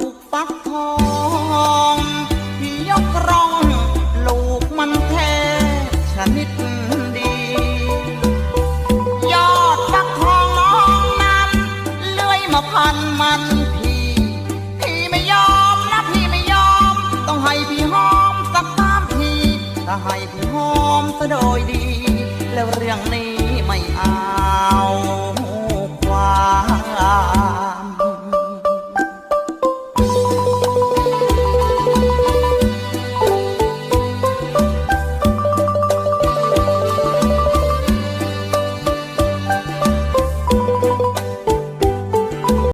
ลูกฟักทองที่ยกรองลูกมันเทชนิดดี ยอดฟักทองน้องนั้น เลื่อยมาพันมันพี่ พี่ไม่ยอมนะพี่ไม่ยอม ต้องให้พี่หอมสักสามทีถ้าให้พี่หอมซะโดยดี แล้วเรื่องนี้ไม่อา